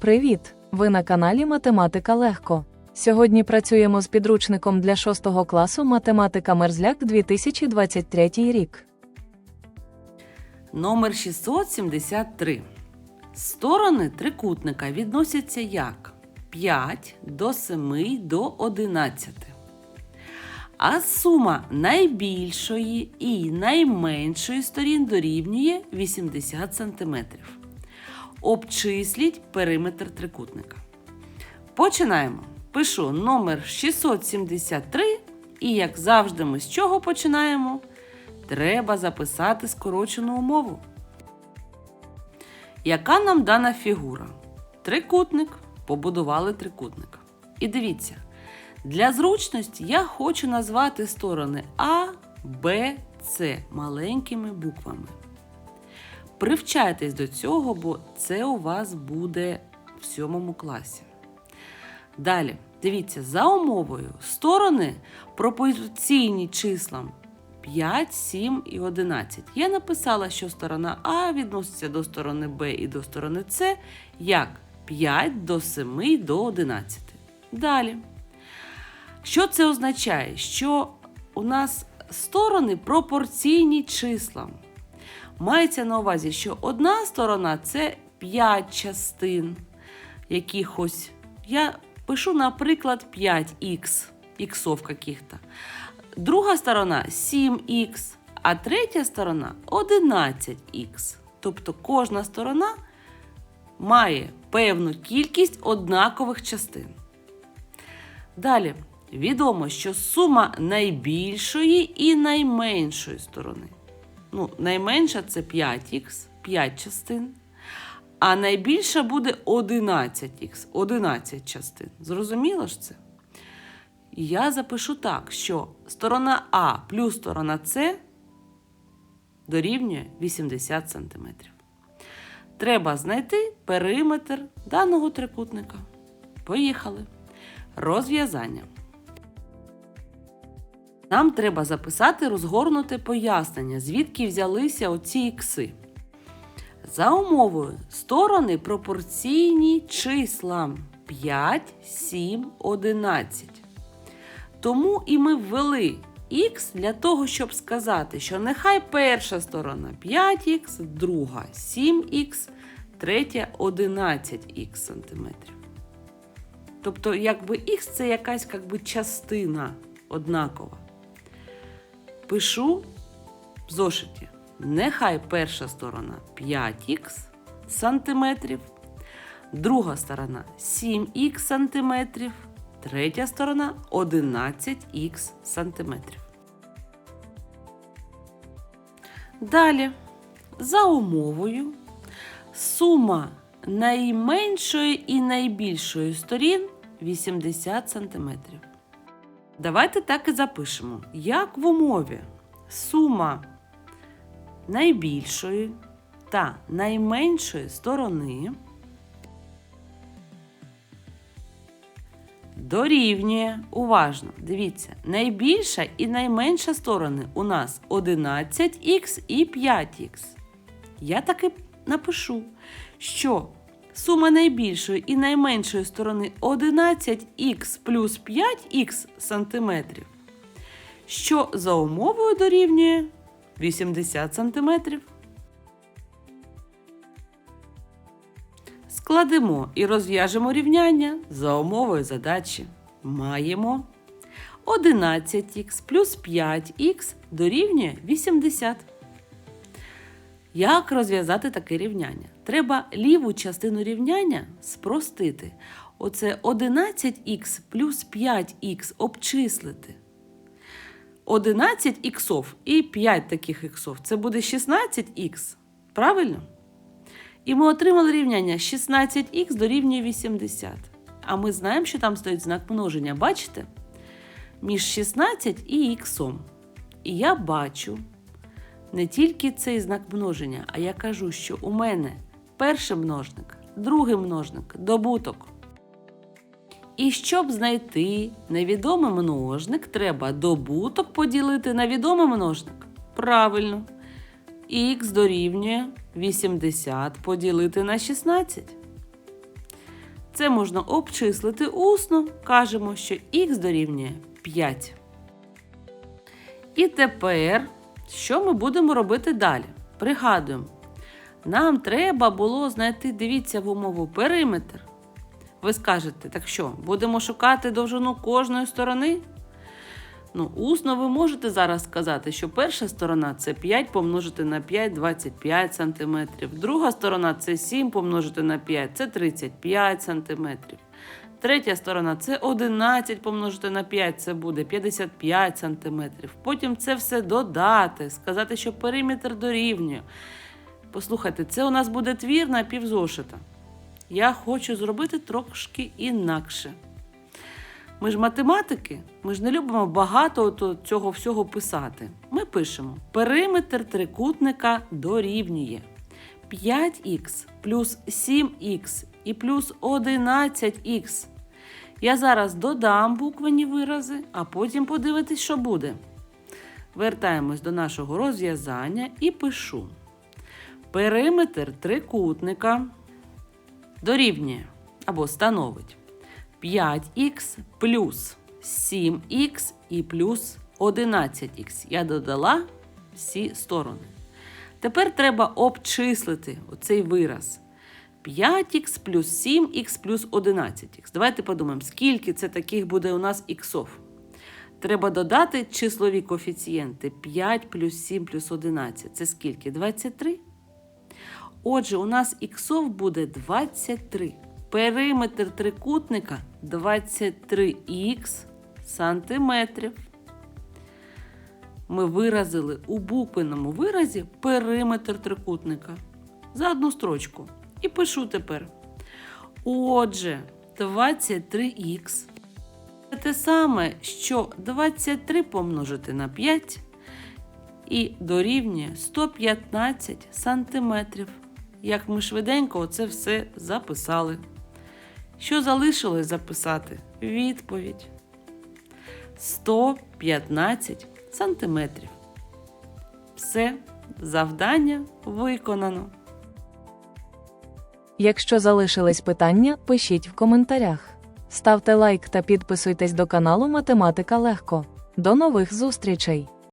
Привіт! Ви на каналі Математика Легко. Сьогодні працюємо з підручником для 6 класу Математика Мерзляк 2023 рік. Номер 673. Сторони трикутника відносяться як 5 до 7 до 11. А сума найбільшої і найменшої сторін дорівнює 80 см. Обчисліть периметр трикутника. Починаємо. Пишу номер 673. І, як завжди, ми з чого починаємо? Треба записати скорочену умову. Яка нам дана фігура? Трикутник. Побудували трикутник. І дивіться, для зручності я хочу назвати сторони А, Б, С маленькими буквами. Привчайтесь до цього, бо це у вас буде в сьомому класі. Далі, дивіться, за умовою сторони пропорційні числам 5, 7 і 11. Я написала, що сторона А відноситься до сторони Б і до сторони С як 5 до 7 і до 11. Далі. Що це означає? Що у нас сторони пропорційні числам. Мається на увазі, що одна сторона це 5 частин якихось. Я пишу, наприклад, 5х, іксов каких-то. Друга сторона 7х, а третя сторона 11х. Тобто кожна сторона має певну кількість однакових частин. Далі, відомо, що сума найбільшої і найменшої сторони. Ну, найменша це 5х, 5 частин. А найбільша буде 11х, 11 частин. Зрозуміло ж це? Я запишу так, що сторона А плюс сторона С дорівнює 80 см. Треба знайти периметр даного трикутника. Поїхали. Розв'язання. Нам треба записати розгорнуте пояснення, звідки взялися оці ікси. За умовою, сторони пропорційні числам 5, 7, 11. Тому і ми ввели х для того, щоб сказати, що нехай перша сторона 5х, друга 7х, третя 11х сантиметрів. Тобто, якби х це якась якби, частина однакова. Пишу в зошиті. Нехай перша сторона 5х сантиметрів, друга сторона 7х сантиметрів, третя сторона 11х сантиметрів. Далі, за умовою, сума найменшої і найбільшої сторін 80 см. Давайте так і запишемо. Як в умові сума найбільшої та найменшої сторони дорівнює, уважно, дивіться, найбільша і найменша сторони у нас 11х і 5х. Я таки напишу, що сума найбільшої і найменшої сторони 11х плюс 5х сантиметрів, що за умовою дорівнює 80 сантиметрів. Складемо і розв'яжемо рівняння за умовою задачі. Маємо 11х плюс 5х дорівнює 80. Як розв'язати таке рівняння? Треба ліву частину рівняння спростити. Оце 11х плюс 5х обчислити. 11 іксов і 5 таких іксов. Це буде 16х. Правильно? І ми отримали рівняння 16х дорівнює 80. А ми знаємо, що там стоїть знак множення. Бачите? Між 16 і іксом. І я бачу не тільки цей знак множення, а я кажу, що у мене перший множник, другий множник, добуток. І щоб знайти невідомий множник, треба добуток поділити на відомий множник. Правильно. Х дорівнює 80 поділити на 16. Це можна обчислити усно. Кажемо, що х дорівнює 5. І тепер, що ми будемо робити далі? Пригадуємо, нам треба було знайти, дивіться в умову периметр. Ви скажете, так що, будемо шукати довжину кожної сторони? Ну, усно ви можете зараз сказати, що перша сторона це 5 помножити на 5 25 см. Друга сторона це 7 помножити на 5 це 35 см. Третя сторона це 11 помножити на 5, це буде 55 см. Потім це все додати, сказати, що периметр дорівнює. Послухайте, це у нас буде твір на півзошита. Я хочу зробити трошки інакше. Ми ж математики, ми ж не любимо багато цього всього писати. Ми пишемо: периметр трикутника дорівнює 5х плюс 7х і плюс 11х. Я зараз додам буквені вирази, а потім подивитись, що буде. Вертаємось до нашого розв'язання і пишу. Периметр трикутника дорівнює або становить 5х плюс 7х і плюс 11х. Я додала всі сторони. Тепер треба обчислити оцей вираз. 5х плюс 7х плюс 11х. Давайте подумаємо, скільки це таких буде у нас іксов. Треба додати числові коефіцієнти 5 плюс 7 плюс 11. Це скільки? 23? Отже, у нас іксов буде 23. Периметр трикутника 23х сантиметрів. Ми виразили у буквенному виразі периметр трикутника за одну строчку. І пишу тепер. Отже, 23х це те саме, що 23 помножити на 5 і дорівнює 115 сантиметрів. Як ми швиденько це все записали. Що залишилось записати? Відповідь 115 сантиметрів. Все, завдання виконано. Якщо залишились питання, пишіть в коментарях. Ставте лайк та підписуйтесь до каналу Математика Легко. До нових зустрічей!